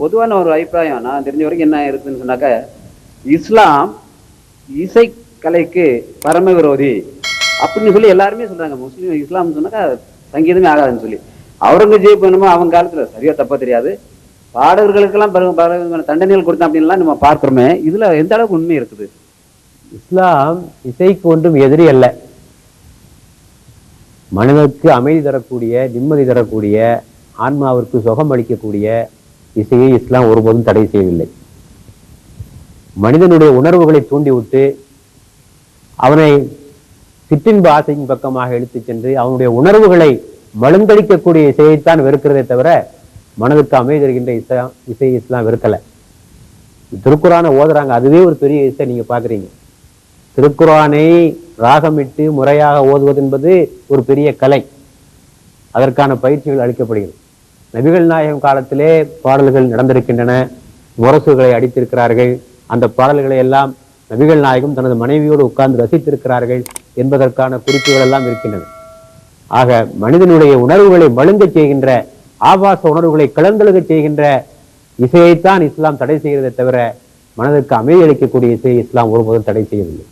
பொதுவான ஒரு அபிப்பிராயம் நான் தெரிஞ்ச வரைக்கும் என்ன இருக்குன்னு சொன்னாக்க இஸ்லாம் இசைக்கலைக்கு பரம விரோதி அப்படின்னு சொல்லி எல்லாருமே சொல்றாங்க. முஸ்லீம் இஸ்லாம் சொன்னாக்கா சங்கீதமே ஆகாதுன்னு சொல்லி. அவுரங்கஜீப் என்னமோ அவங்க காலத்துல சரியா தப்பா தெரியாது. பாடகர்களுக்கெல்லாம் தண்டனைகள் கொடுத்தோம் அப்படின்லாம் நம்ம பார்க்குறோமே. இதுல எந்த அளவுக்கு உண்மை இருக்குது? இஸ்லாம் இசைக்கு ஒன்றும் எதிரி அல்ல. மனிதனுக்கு அமைதி தரக்கூடிய நிம்மதி தரக்கூடிய ஆன்மாவிற்கு சுகம் அளிக்கக்கூடிய இசையை இஸ்லாம் ஒருபோதும் தடை செய்யவில்லை. மனிதனுடைய உணர்வுகளை தூண்டிவிட்டு அவனை சிற்றின்ப ஆசையின் பக்கமாக இழுத்துச் சென்று அவனுடைய உணர்வுகளை மழுந்தளிக்கக்கூடிய இசையைத்தான் வெறுக்கிறதே தவிர மனதுக்கு அமைதி தருகின்ற இசை இசை இஸ்லாம் வெறுக்கலை. திருக்குறானை ஓதுறாங்க. அதுவே ஒரு பெரிய இசை நீங்க பாக்குறீங்க. திருக்குறானை ராகமிட்டு முறையாக ஓதுவது என்பது ஒரு பெரிய கலை. அதற்கான பயிற்சிகள் அளிக்கப்படுகிறது. நபிகள் நாயகம் காலத்திலே பாடல்கள் நடந்திருக்கின்றன. முரசுகளை அடித்திருக்கிறார்கள். அந்த பாடல்களை எல்லாம் நபிகள் நாயகம் தனது மனைவியோடு உட்கார்ந்து ரசித்திருக்கிறார்கள் என்பதற்கான குறிப்புகள் எல்லாம் இருக்கின்றன. ஆக மனிதனுடைய உணர்வுகளை மழுங்க செய்கின்ற ஆபாச உணர்வுகளை கலந்தழுகச் செய்கின்ற இசையைத்தான் இஸ்லாம் தடை செய்கிறதே தவிர மனதுக்கு அமைதி அளிக்கக்கூடிய இசையை இஸ்லாம் ஒருபோதும் தடை செய்யவில்லை.